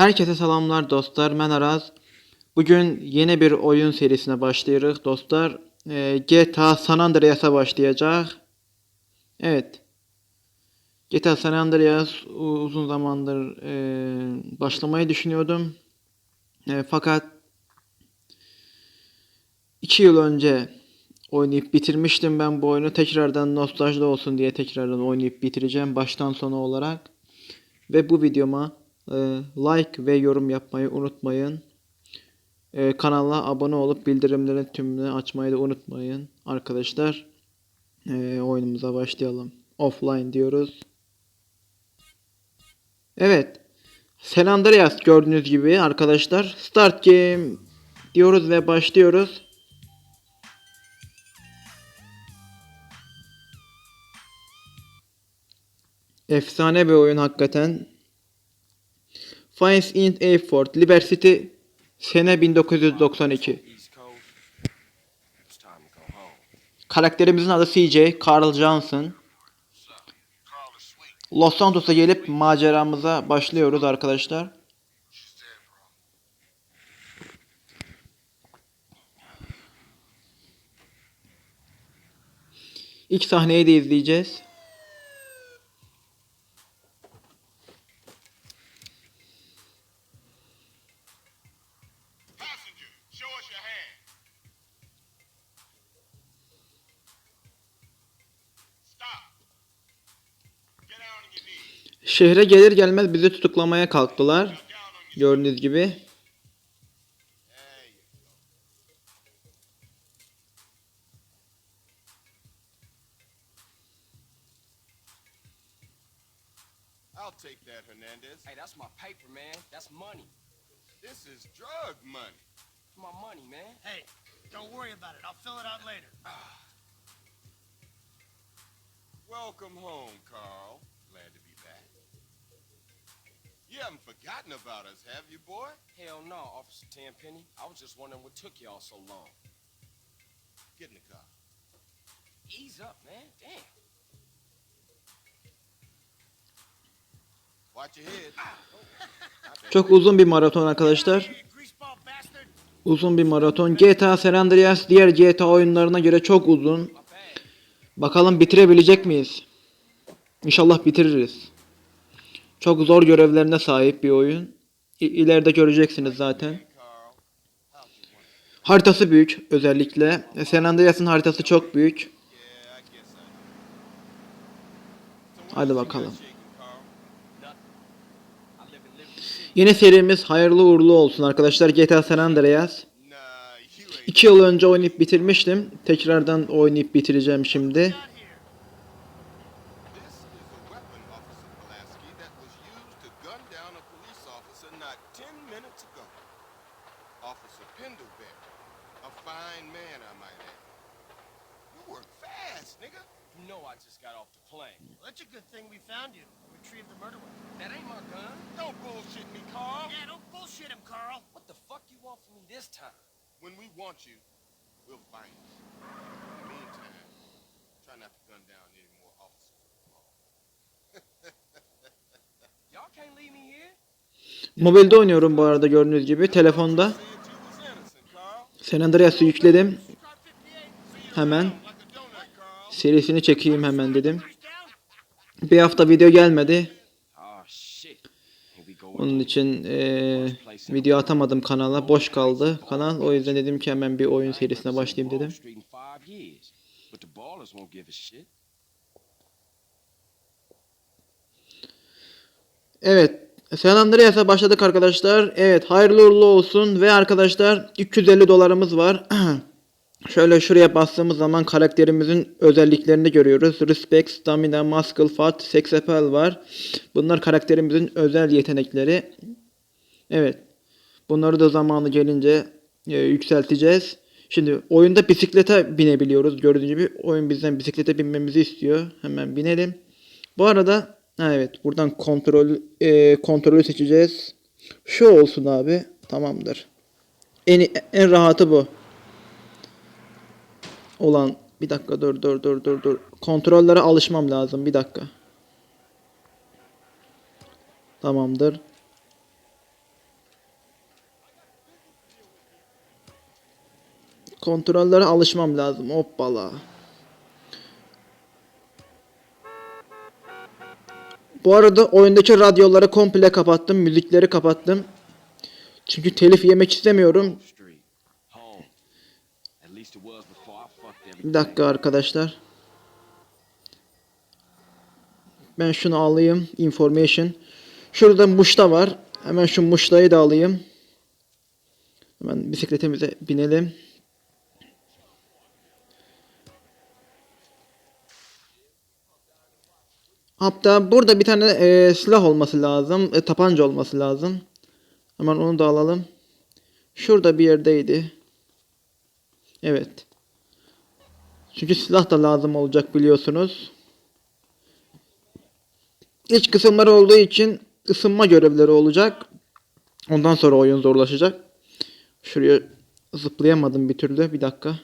Herkese selamlar dostlar. Ben Araz. Bugün yeni bir oyun serisine başlıyoruz dostlar. Ee, GTA San Andreas'a başlayacak. Evet. GTA San Andreas uzun zamandır e, başlamayı düşünüyordum. E, fakat 2 yıl önce oynayıp bitirmiştim ben bu oyunu. Tekrardan nostalji olsun diye tekrardan oynayıp bitireceğim baştan sona olarak. Ve bu videoma e, like ve yorum yapmayı unutmayın. E, kanala abone olup bildirimlerin tümünü açmayı da unutmayın arkadaşlar. E, oyunumuza başlayalım. Offline diyoruz. Evet. San Andreas gördüğünüz gibi arkadaşlar. Start game diyoruz ve başlıyoruz. Efsane bir oyun hakikaten. Finds in Effort, Liber City, sene 1992. East Coast. It's time to go home. Karakterimizin adı CJ, Carl Johnson. Los Santos'a gelip maceramıza başlıyoruz arkadaşlar. İlk sahneyi de izleyeceğiz. Şehre gelir gelmez bizi tutuklamaya kalktılar. Gördüğünüz gibi. There you go. I'll take that, Hernandez. Hey, that's my paper, man. That's money. This is drug money. It's my money, man. Hey, don't worry about it. I'll fill it out later. Welcome home, Carl. Glad to be. You haven't forgotten about us, have you, boy? Hell no, Officer Tenpenny. I was just wondering what took y'all so long. Get in the car. Ease up, man. Damn. Watch your head. Çok uzun bir maraton arkadaşlar. Uzun bir maraton. GTA San Andreas diğer GTA oyunlarına göre çok uzun. Bakalım bitirebilecek miyiz? İnşallah bitiririz. Çok zor görevlerine sahip bir oyun. İ- ileride göreceksiniz zaten. Haritası büyük özellikle. E, San Andreas'ın haritası çok büyük. Hadi bakalım. Yeni serimiz hayırlı uğurlu olsun arkadaşlar. GTA San Andreas. Nah, you ain't. 2 yıl önce oynayıp bitirmiştim. Tekrardan oynayıp bitireceğim şimdi. Out here. This is a weapon, Officer Pulaski, that was used to gun down a police officer not 10 minutes ago. Officer Pendlebury. A fine man, I might add. You work fast, nigga. You know I just got off the plane. Well, that's a good thing we found you. Retrieved the murder weapon. That ain't my gun. Don't bullshit me, Carl. Yeah, don't bullshit him, Carl. What the fuck you want from me this time? When we want you, we'll find you. In the meantime, try not to gun down any more officers. Y'all can't leave me here. Mobilde oynuyorum bu arada gördüğünüz gibi. Telefonda. Said you was innocent, Carl. San Andreas'ı yükledim. Scar 58. Hemen serisini çekeyim hemen dedim. Bir hafta video gelmedi. Onun için eee, video atamadım kanala. Boş kaldı kanal. O yüzden dedim ki hemen bir oyun serisine başlayayım dedim. Evet. San Andreas'a başladık arkadaşlar. Evet hayırlı uğurlu olsun. Ve arkadaşlar 350 dolarımız var. Şöyle şuraya bastığımız zaman karakterimizin özelliklerini görüyoruz. Respect, Stamina, Muscle, Fat, Sex Appeal var. Bunlar karakterimizin özel yetenekleri. Evet. Bunları da zamanı gelince e, yükselteceğiz. Şimdi oyunda bisiklete binebiliyoruz. Gördüğünüz gibi oyun bizden bisiklete binmemizi istiyor. Hemen binelim. Bu arada Ha, evet buradan kontrol e, kontrolü seçeceğiz. Şu olsun abi. Tamamdır. En, en rahatı bu. Olan bir dakika dur dur dur dur dur. Kontrollere alışmam lazım bir dakika. Tamamdır. Kontrollere alışmam lazım. Hoppala. Bu arada oyundaki radyoları komple kapattım. Müzikleri kapattım. Çünkü telif yemek istemiyorum. Bir dakika arkadaşlar. Ben şunu alayım. Information. Şurada muşta var. Hemen şu muştayı da alayım. Hemen bisikletimize binelim. Hatta burada bir tane e, silah olması lazım. E, tapanca olması lazım. Hemen onu da alalım. Şurada bir yerdeydi. Evet. Çünkü silah da lazım olacak biliyorsunuz. İlk kısımları olduğu için ısınma görevleri olacak. Ondan sonra oyun zorlaşacak. Şuraya zıplayamadım bir türlü. Bir dakika.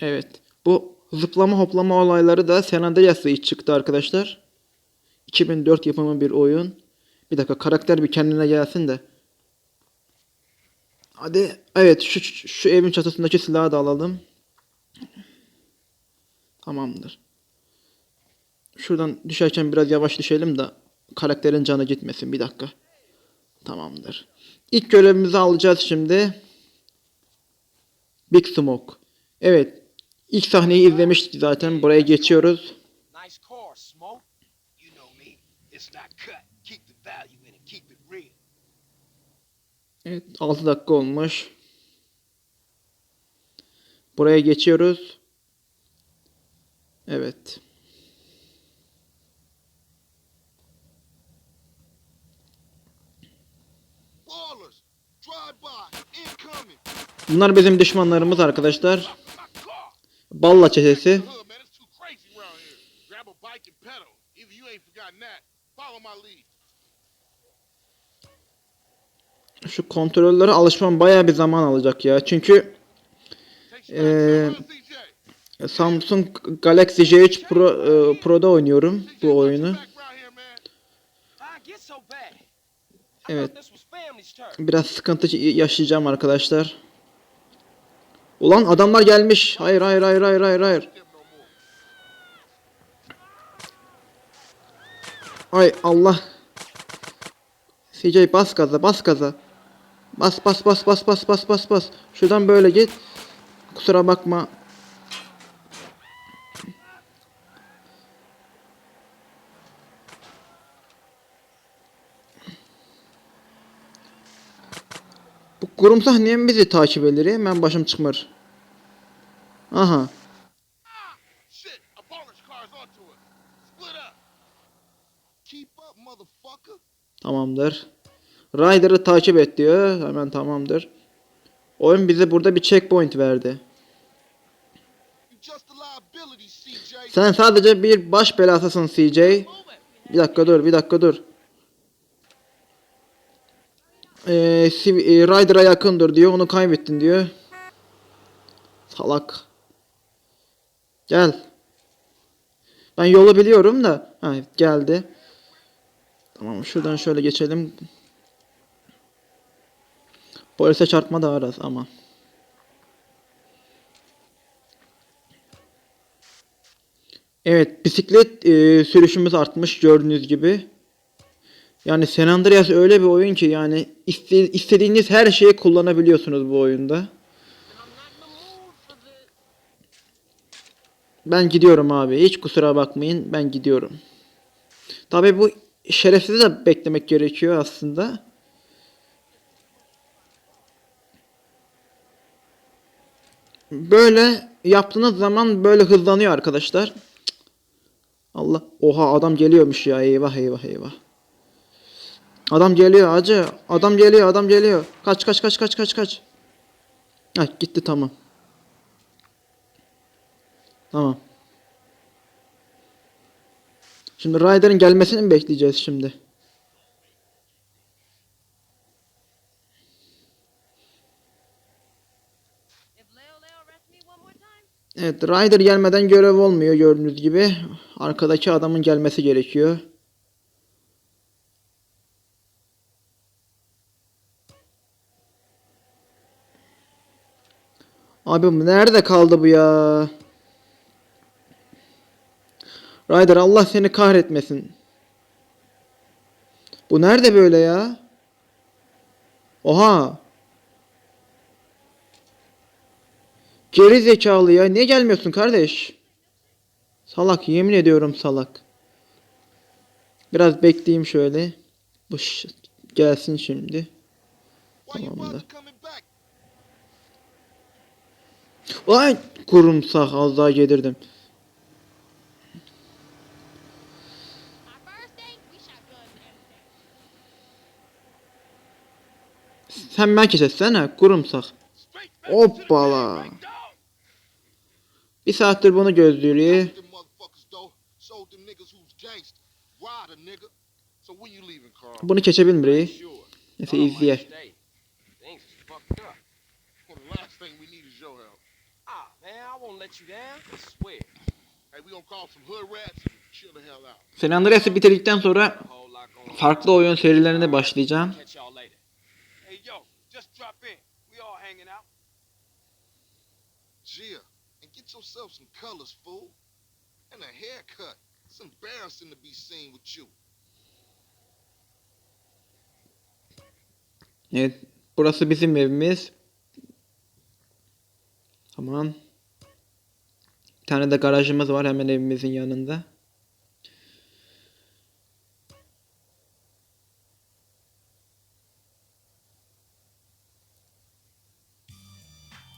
Evet. Bu zıplama hoplama olayları da San Andreas'ta ilk çıktı arkadaşlar. 2004 yapımı bir oyun. Bir dakika karakter bir kendine gelsin de. Hadi evet şu, şu evin çatısındaki silahı da alalım. Tamamdır. Şuradan düşerken biraz yavaş düşelim de karakterin canı gitmesin. Bir dakika. Tamamdır. İlk görevimizi alacağız şimdi. Big Smoke. Evet. İlk sahneyi izlemiştik zaten. Buraya geçiyoruz. Evet 6 dakika olmuş. Buraya geçiyoruz. Evet. Bunlar bizim düşmanlarımız arkadaşlar. Balla çetesi. Hood, man, it's too crazy around here. Grab a bike and pedal. Either you ain't forgotten that. Follow my lead. Şu kontrollere alışmam bayağı bir zaman alacak ya. Çünkü CJ. Samsung Galaxy J3 Pro e, Pro'da oynuyorum bu oyunu. Evet. Biraz sıkıntı yaşayacağım arkadaşlar. Ulan adamlar gelmiş. Hayır hayır hayır hayır hayır hayır. Ay Allah. CJ bas gaza bas gaza. Bas bas bas bas bas bas bas bas. Şuradan böyle git. Kusura bakma. Bu kurumsah niye bizi takip eder? Hemen başım çıkmır. Aha. Shit, a baller's car's onto us. Split up. Keep up, motherfucker. Tamamdır. Ryder'ı takip et diyor. Hemen tamamdır. Oyun bize burada bir checkpoint verdi. Sen sadece bir baş belasısın CJ. Bir dakika dur, bir dakika dur. Ee, e, Ryder'a yakındır diyor, onu kaybettin diyor. Salak. Gel. Ben yolu biliyorum da. Ha, geldi. Tamam, şuradan şöyle geçelim. Polise çarpma da araz ama. Evet, bisiklet e, sürüşümüz artmış gördüğünüz gibi. Yani San Andreas öyle bir oyun ki yani iste- istediğiniz her şeyi kullanabiliyorsunuz bu oyunda. Ben gidiyorum abi. Hiç kusura bakmayın. Ben gidiyorum. Tabii bu şerefsizi de beklemek gerekiyor aslında. Böyle yaptığınız zaman böyle hızlanıyor arkadaşlar. Allah. Oha adam geliyormuş ya. Eyvah eyvah eyvah. Adam geliyor acı. Adam geliyor adam geliyor. Kaç kaç kaç kaç kaç kaç. Ha gitti tamam. Tamam. Şimdi Ryder'ın gelmesini mi bekleyeceğiz şimdi? Evet Ryder gelmeden görev olmuyor gördüğünüz gibi. Arkadaki adamın gelmesi gerekiyor. Abi bu nerede kaldı bu ya? Ryder Allah seni kahretmesin. Bu nerede böyle ya? Oha. Geri zekalı ya. Niye gelmiyorsun kardeş? Salak yemin ediyorum salak. Biraz bekleyeyim şöyle. Bu gelsin şimdi. Tamamdır. bother coming back? Ay kurumsak az daha yedirdim. Our first date, we shot guns and everything. Sen ben kesesene kurumsak. Hoppala. Bir saattir bunu gözlüyor. Them motherfuckers though showed San Andreas'ı bitirdikten sonra farklı oyun serilerine başlayacağım. Catch y'all later. Hey, yo, just drop in. We all hanging out. Gia, and get yourself some colors, fool. And a haircut. It's embarrassing to be seen with you. Evet. Burası bizim evimiz. Tamam. Bir tane de garajımız var hemen evimizin yanında.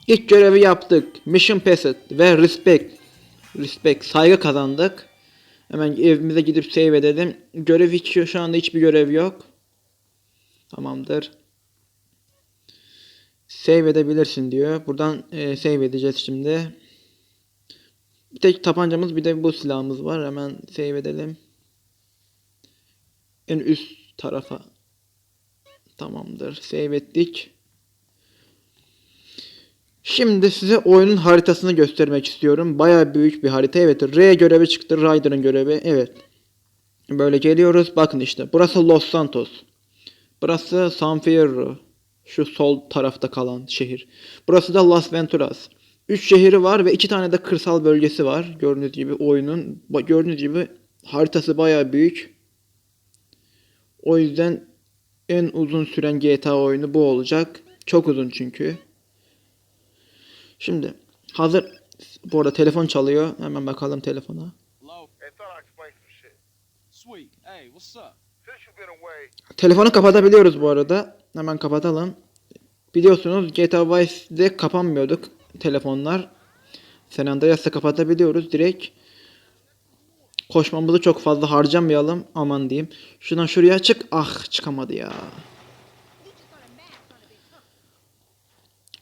İlk görevi yaptık. Mission passed ve respect. Respect. Saygı kazandık. Hemen evimize gidip save edelim. Görev hiç şu anda hiçbir görev yok. Tamamdır. Save edebilirsin diyor. Buradan e, save edeceğiz şimdi. Bir tek tabancamız bir de bu silahımız var. Hemen save edelim. En üst tarafa. Tamamdır. Save ettik. Şimdi size oyunun haritasını göstermek istiyorum. Baya büyük bir harita. Evet. R görevi çıktı. Ryder'ın görevi. Evet. Böyle geliyoruz. Bakın işte. Burası Los Santos. Burası San Fierro. Şu sol tarafta kalan şehir. Burası da Las Venturas. Üç şehri var ve iki tane de kırsal bölgesi var. Gördüğünüz gibi oyunun. Gördüğünüz gibi haritası bayağı büyük. O yüzden en uzun süren GTA oyunu bu olacak. Çok uzun çünkü. Şimdi hazır. Bu arada telefon çalıyor. Hemen bakalım telefona. Away, Telefonu kapatabiliyoruz bu arada. Hemen kapatalım. Biliyorsunuz GTA Vice'de kapanmıyorduk telefonlar. San Andreas'ta kapatabiliyoruz direkt. Koşmamızı çok fazla harcamayalım. Aman diyeyim. Şuradan şuraya çık. Ah çıkamadı ya.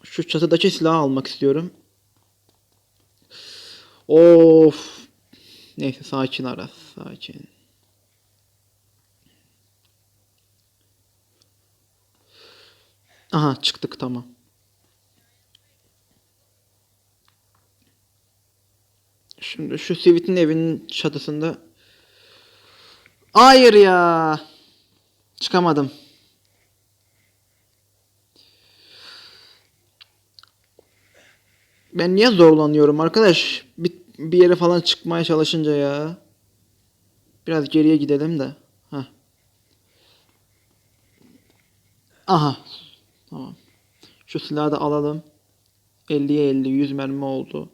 Şu çatıdaki silahı almak istiyorum. Of. Neyse sakin Aras. Sakin. Aha çıktık tamam. Şimdi şu Sivit'in evinin çatısında. Hayır ya. Çıkamadım. Ben niye zorlanıyorum arkadaş? Bir, bir yere falan çıkmaya çalışınca ya. Biraz geriye gidelim de. Heh. Aha. Tamam. Şu silahı da alalım. 50'ye 50 100 mermi oldu.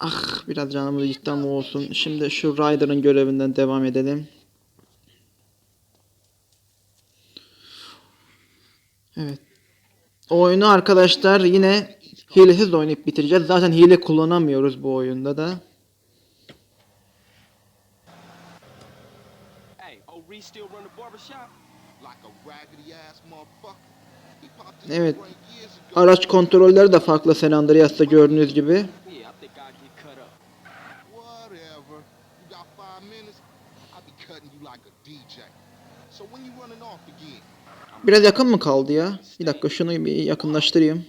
Ah biraz canımız gitti ama olsun. Şimdi şu Ryder'ın görevinden devam edelim. Evet. Oyunu arkadaşlar yine hilesiz oynayıp bitireceğiz. Zaten hile kullanamıyoruz bu oyunda da. Evet. Araç kontrolleri de farklı San Andreas'ta gördüğünüz gibi. Yeah, I think I'll get cut up. Whatever. You got five minutes? I'll be cutting you like a DJ. So when you running off again? Biraz yakın mı kaldı ya? Bir dakika şunu bir yakınlaştırayım.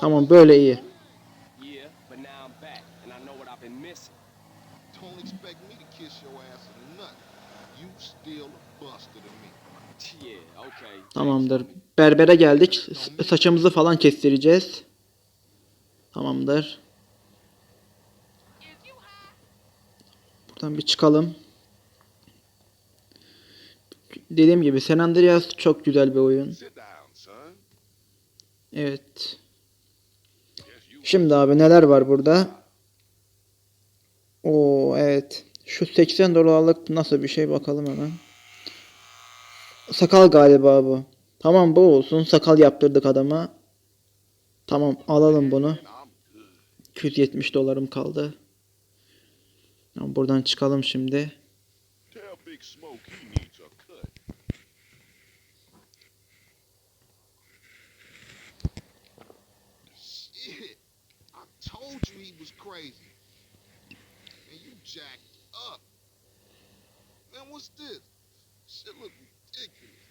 Tamam böyle iyi. Tamamdır. Berbere geldik. Saçımızı falan kestireceğiz. Tamamdır. Buradan bir çıkalım. Dediğim gibi San Andreas çok güzel bir oyun. Evet. Şimdi abi neler var burada? Oo evet. Şu 80 dolarlık nasıl bir şey bakalım hemen. Sakal galiba bu. Tamam bu olsun. Sakal yaptırdık adama. Tamam alalım bunu. 270 dolarım kaldı. Buradan çıkalım şimdi. Tell Big Smoke he needs a cut. Shit. I told you he was crazy. And you jacked up. Man, what's this? Shit look ridiculous.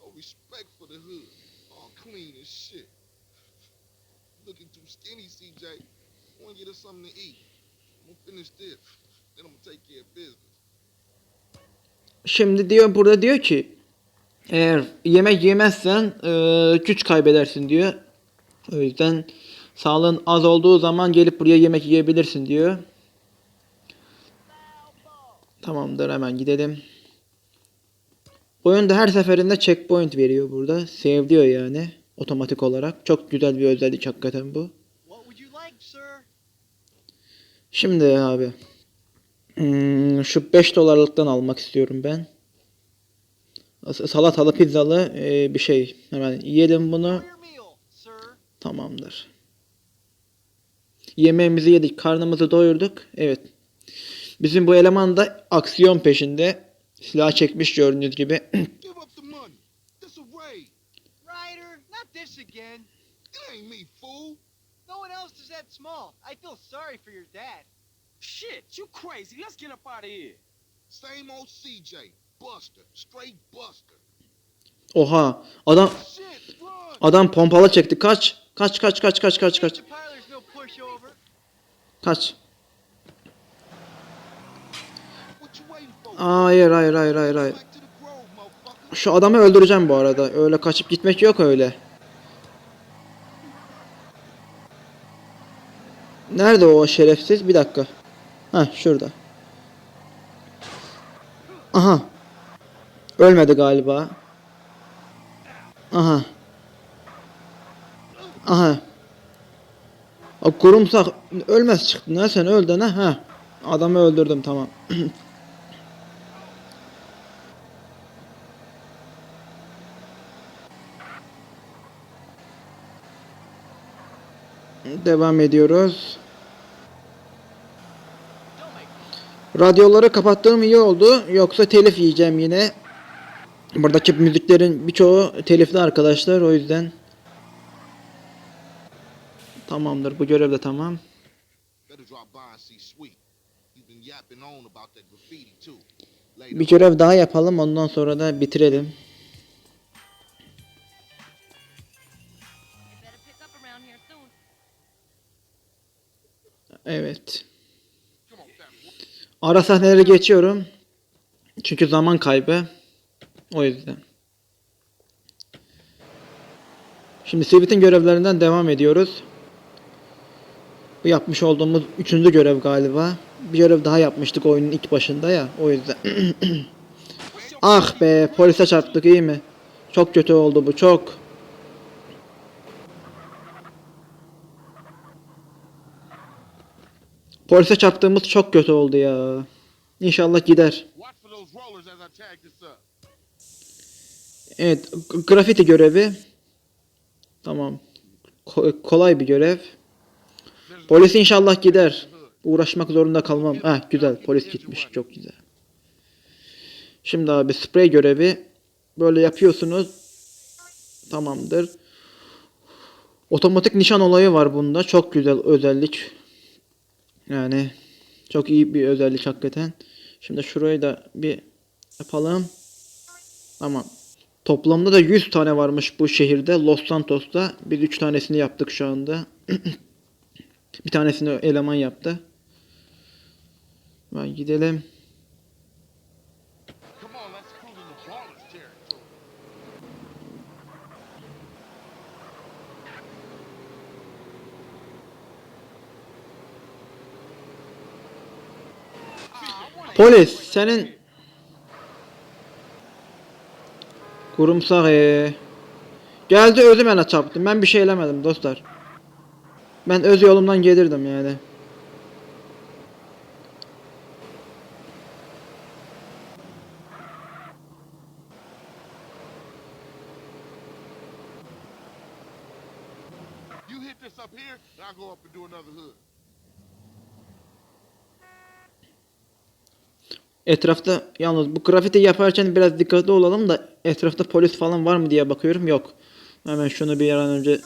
No respect for the hood. All clean as shit. Looking too skinny, CJ. I want get us something to eat. I'm gonna finish this. Then I'm gonna take care of business. Şimdi diyor burada diyor ki eğer yemek yemezsen e, güç kaybedersin diyor. O yüzden sağlığın az olduğu zaman gelip buraya yemek yiyebilirsin diyor. Tamamdır hemen gidelim. Oyunda her seferinde checkpoint veriyor burada. Save diyor yani otomatik olarak. Çok güzel bir özellik hakikaten bu. Şimdi abi. hmm, şu 5 dolarlıktan almak istiyorum ben. Salatalı pizzalı e, bir şey. Hemen yiyelim bunu. Tamamdır. Yemeğimizi yedik, karnımızı doyurduk. Evet. Bizim bu eleman da aksiyon peşinde. Silah çekmiş gördüğünüz gibi. Shit, you crazy. Let's get up out of here. Same old CJ. Buster. Straight Buster. Oha. Adam adam pompalı çekti. Kaç. Kaç kaç kaç kaç kaç kaç. Kaç. For? Hayır hayır hayır hayır hayır. Şu adamı öldüreceğim bu arada. Öyle kaçıp gitmek yok öyle. Nerede o şerefsiz? Bir dakika. Ha şurada. Aha. Ölmedi galiba. Aha. Aha. O kurumsak ölmez çıktı. Ne sen öldün ha? Ha. Adamı öldürdüm tamam. Devam ediyoruz. Radyoları kapattığım iyi oldu. Yoksa telif yiyeceğim yine. Buradaki müziklerin birçoğu telifli arkadaşlar. O yüzden. Tamamdır. Bu görev de tamam. Bir görev daha yapalım. Ondan sonra da bitirelim. Evet. Ara sahneleri geçiyorum. Çünkü zaman kaybı. O yüzden. Şimdi Sivit'in görevlerinden devam ediyoruz. Yapmış olduğumuz üçüncü görev galiba. Bir görev daha yapmıştık oyunun ilk başında ya. O yüzden. ah be polise çarptık iyi mi? Çok kötü oldu bu çok. Polise çarptığımız çok kötü oldu ya. İnşallah gider. Evet, grafiti görevi. Tamam. Ko- kolay bir görev. Polis inşallah gider. Uğraşmak zorunda kalmam. Ha güzel, polis gitmiş. Çok güzel. Şimdi abi sprey görevi. Böyle yapıyorsunuz. Tamamdır. Otomatik nişan olayı var bunda. Çok güzel özellik. Yani çok iyi bir özellik hakikaten. Şimdi şurayı da bir yapalım. Tamam. Toplamda da 100 tane varmış bu şehirde. Los Santos'ta. Biz 3 tanesini yaptık şu anda. Bir tanesini eleman yaptı. Ben gidelim. Polis senin kurumsak ee. Geldi özüm yana çarptım. Ben bir şey elemedim dostlar. Ben öz yolumdan gelirdim yani. You hit this up here, and I'll go up and do another hood. Etrafta yalnız bu grafiti yaparken biraz dikkatli olalım da etrafta polis falan var mı diye bakıyorum. Yok. Hemen şunu bir an önce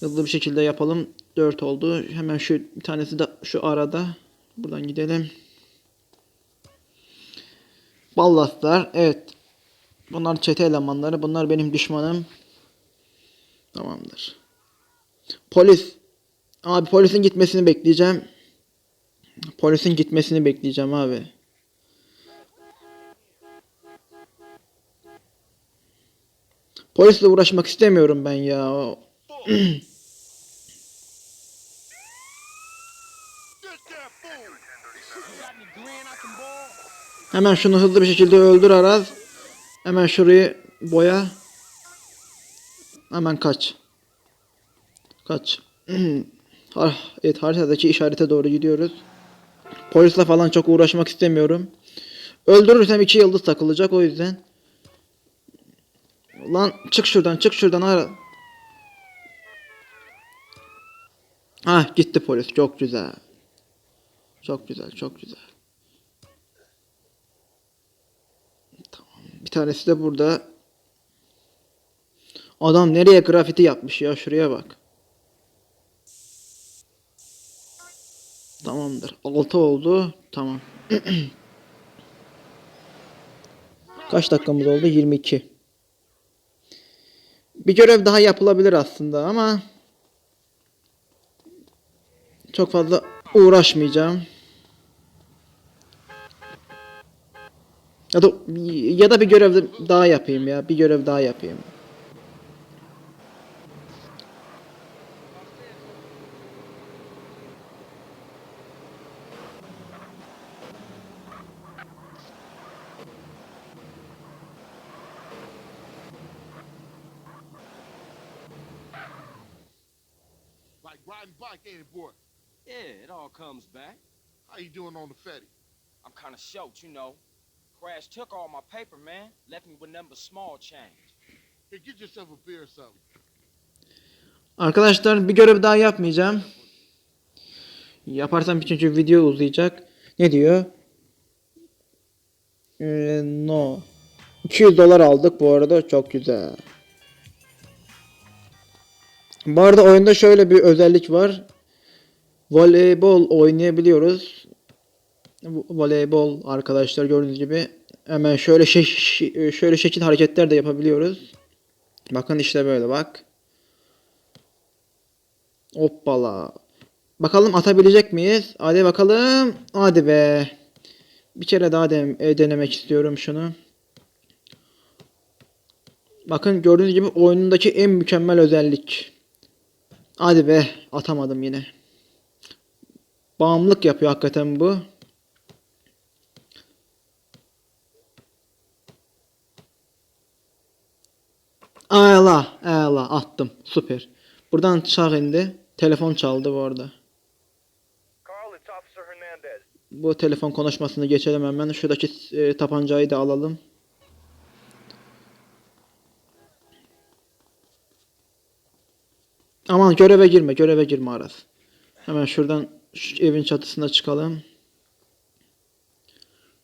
hızlı bir şekilde yapalım. 4 oldu. Hemen şu bir tanesi de şu arada. Buradan gidelim. Ballastlar. Evet. Bunlar çete elemanları. Bunlar benim düşmanım. Tamamdır. Polis. Abi polisin gitmesini bekleyeceğim. Polisin gitmesini bekleyeceğim abi. Polisle uğraşmak istemiyorum ben ya. Get that fool! Hemen şunu hızlı bir şekilde öldür Araz. Hemen şurayı boya. Hemen kaç. Kaç. Ah, evet haritadaki işarete doğru gidiyoruz. Polisle falan çok uğraşmak istemiyorum. Öldürürsem iki yıldız takılacak o yüzden. Lan çık şuradan çık şuradan ara. Ah gitti polis çok güzel. Çok güzel çok güzel. Bir tanesi de burada. Adam nereye grafiti yapmış ya şuraya bak. Tamamdır. 6 oldu. Tamam. Kaç dakikamız oldu? 22. Bir görev daha yapılabilir aslında ama çok fazla uğraşmayacağım. Ya da ya da bir görev daha yapayım ya. Bir görev daha yapayım. Like riding bike, ain't it, boy? Yeah, it all comes back. How you doing on the Fetty? I'm kind of short, you know. Crash took all my paper, man. Left me with nothing but small change. Here, get yourself a beer or something. Arkadaşlar bir görev daha yapmayacağım. Yaparsam çünkü video uzayacak. Ne diyor? Ee, no. 200 dolar aldık bu arada çok güzel. Bu arada oyunda şöyle bir özellik var. Voleybol oynayabiliyoruz. Vo- Voleybol arkadaşlar gördüğünüz gibi hemen şöyle şey şi- şöyle şekil hareketler de yapabiliyoruz. Bakın işte böyle bak. Hoppala. Bakalım atabilecek miyiz? Hadi bakalım. Hadi be. Bir kere daha e, denemek istiyorum şunu. Bakın gördüğünüz gibi oyunundaki en mükemmel özellik. Hadi be. Atamadım yine. Bağımlılık yapıyor hakikaten bu. Ayla, ayla attım. Süper. Buradan çağ indi. Telefon çaldı bu arada. Bu telefon konuşmasını geçelim hemen. Şuradaki e, tabancayı da alalım. Aman göreve girme, göreve girme Aras. Hemen şuradan şu evin çatısına çıkalım.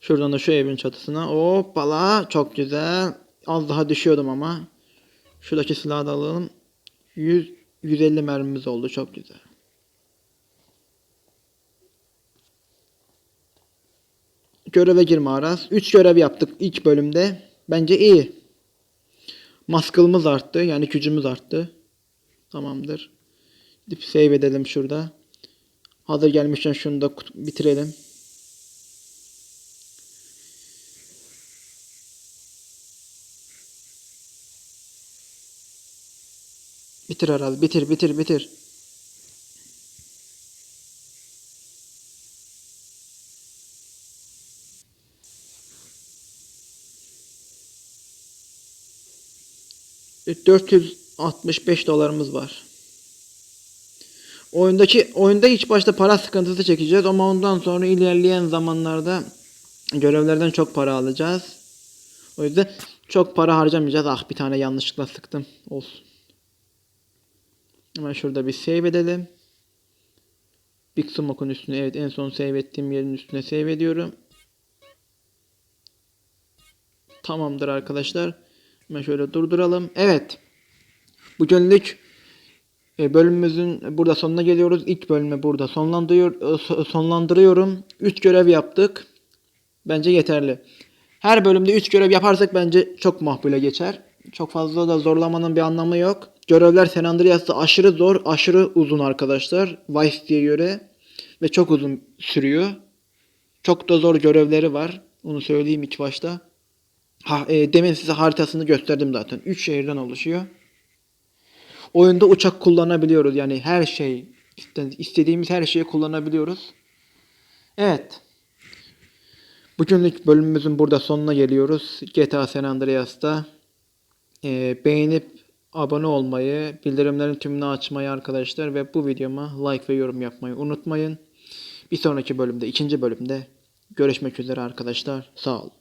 Şuradan da şu evin çatısına. Hoppala, çok güzel. Az daha düşüyordum ama. Şuradaki silahı da alalım. 100 150 mermimiz oldu, çok güzel. Göreve girme Aras. 3 görev yaptık ilk bölümde. Bence iyi. Maskılımız arttı. Yani gücümüz arttı. Tamamdır. Gidip save edelim şurada. Hazır gelmişken şunu da bitirelim. Bitir herhalde. Bitir bitir bitir. E, ...465 dolarımız var. Oyundaki oyunda ilk başta para sıkıntısı çekeceğiz ama ondan sonra ilerleyen zamanlarda görevlerden çok para alacağız. O yüzden çok para harcamayacağız. Ah bir tane yanlışlıkla sıktım. Olsun. Hemen şurada bir save edelim. Big Smoke'un üstüne evet en son save ettiğim yerin üstüne save ediyorum. Tamamdır arkadaşlar. Hemen şöyle durduralım. Evet. Bugünlük e, bölümümüzün burada sonuna geliyoruz. İlk bölümü burada e, so- sonlandırıyorum. 3 görev yaptık. Bence yeterli. Her bölümde 3 görev yaparsak bence çok makbule geçer. Çok fazla da zorlamanın bir anlamı yok. Görevler San Andreas'ta aşırı zor, aşırı uzun arkadaşlar. Vice diye göre. Ve çok uzun sürüyor. Çok da zor görevleri var. Onu söyleyeyim ilk başta. Ha, e, demin size haritasını gösterdim zaten. 3 şehirden oluşuyor. Oyunda uçak kullanabiliyoruz. Yani her şey iste- istediğimiz her şeyi kullanabiliyoruz. Evet. Bugünlük bölümümüzün burada sonuna geliyoruz. GTA San Andreas'ta e, beğenip abone olmayı, bildirimlerin tümünü açmayı arkadaşlar ve bu videoma like ve yorum yapmayı unutmayın. Bir sonraki bölümde, ikinci bölümde görüşmek üzere arkadaşlar. Sağ olun.